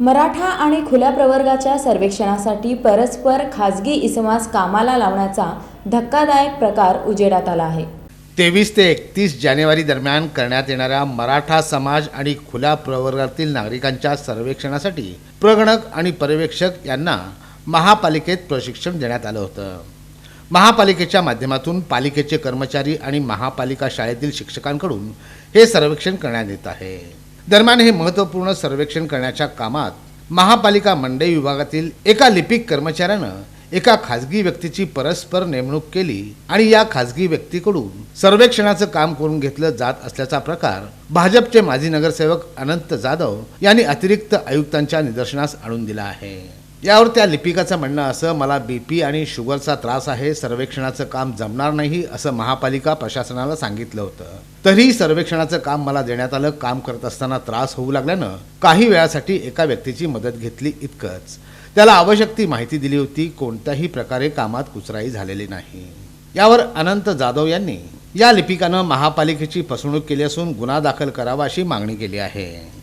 मराठा आणि खुल्या प्रवर्गाच्या सर्वेक्षणासाठी परस्पर खाजगी इसमास कामाला लावण्याचा धक्कादायक प्रकार उजेडात आला आहे. तेवीस ते एकतीस जानेवारी दरम्यान करण्यात येणाऱ्या मराठा समाज आणि खुल्या प्रवर्गातील नागरिकांच्या सर्वेक्षणासाठी प्रगणक आणि पर्यवेक्षक यांना महापालिकेत प्रशिक्षण देण्यात आलं होतं. महापालिकेच्या माध्यमातून पालिकेचे कर्मचारी आणि महापालिका शाळेतील शिक्षकांकडून हे सर्वेक्षण करण्यात येत आहे. दरम्यान हे महत्त्वपूर्ण सर्वेक्षण करण्याच्या कामात महापालिका मंडई विभागातील एका लिपिक कर्मचाऱ्यानं एका खाजगी व्यक्तीची परस्पर नेमणूक केली आणि या खाजगी व्यक्तीकडून सर्वेक्षणाचं काम करून घेतलं जात असल्याचा प्रकार भाजपचे माजी नगरसेवक अनंत जाधव यांनी अतिरिक्त आयुक्तांच्या निदर्शनास आणून दिला आहे. यावर त्या लिपिकाचं म्हणणं असं मला बी पी आणि शुगरचा त्रास आहे सर्वेक्षणाचं काम जमणार नाही असं महापालिका प्रशासनाला सांगितलं होतं. तरीही सर्वेक्षणाचं काम मला देण्यात आलं. काम करत असताना त्रास होऊ लागल्यानं काही वेळासाठी एका व्यक्तीची मदत घेतली इतकंच. त्याला आवश्यक ती माहिती दिली होती. कोणत्याही प्रकारे कामात कुचराई झालेली नाही. यावर अनंत जाधव यांनी या लिपिकानं महापालिकेची फसवणूक केली असून गुन्हा दाखल करावा अशी मागणी केली आहे.